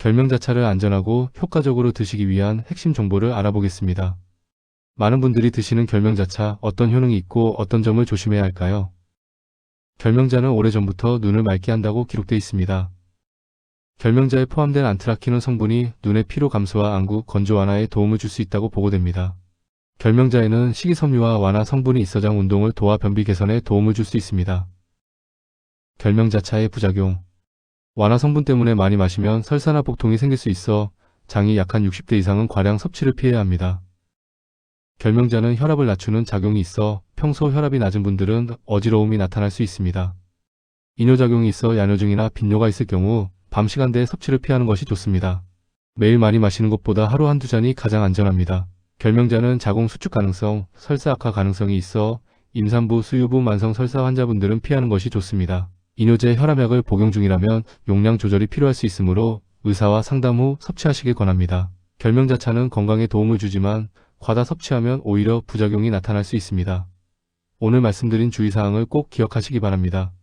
결명자차를 안전하고 효과적으로 드시기 위한 핵심 정보를 알아보겠습니다. 많은 분들이 드시는 결명자차 어떤 효능이 있고 어떤 점을 조심해야 할까요? 결명자는 오래전부터 눈을 맑게 한다고 기록돼 있습니다. 결명자에 포함된 안트라키는 성분이 눈의 피로 감소와 안구 건조 완화에 도움을 줄 수 있다고 보고됩니다. 결명자에는 식이섬유와 완화 성분이 있어 장 운동을 도와 변비 개선에 도움을 줄 수 있습니다. 결명자차의 부작용 완화 성분 때문에 많이 마시면 설사나 복통이 생길 수 있어 장이 약한 60대 이상은 과량 섭취를 피해야 합니다. 결명자는 혈압을 낮추는 작용이 있어 평소 혈압이 낮은 분들은 어지러움이 나타날 수 있습니다. 이뇨작용이 있어 야뇨증이나 빈뇨가 있을 경우 밤 시간대에 섭취를 피하는 것이 좋습니다. 매일 많이 마시는 것보다 하루 한두 잔이 가장 안전합니다. 결명자는 자궁 수축 가능성, 설사 악화 가능성이 있어 임산부, 수유부, 만성 설사 환자분들은 피하는 것이 좋습니다. 이뇨제 혈압약을 복용 중이라면 용량 조절이 필요할 수 있으므로 의사와 상담 후 섭취하시길 권합니다. 결명자차는 건강에 도움을 주지만 과다 섭취하면 오히려 부작용이 나타날 수 있습니다. 오늘 말씀드린 주의사항을 꼭 기억하시기 바랍니다.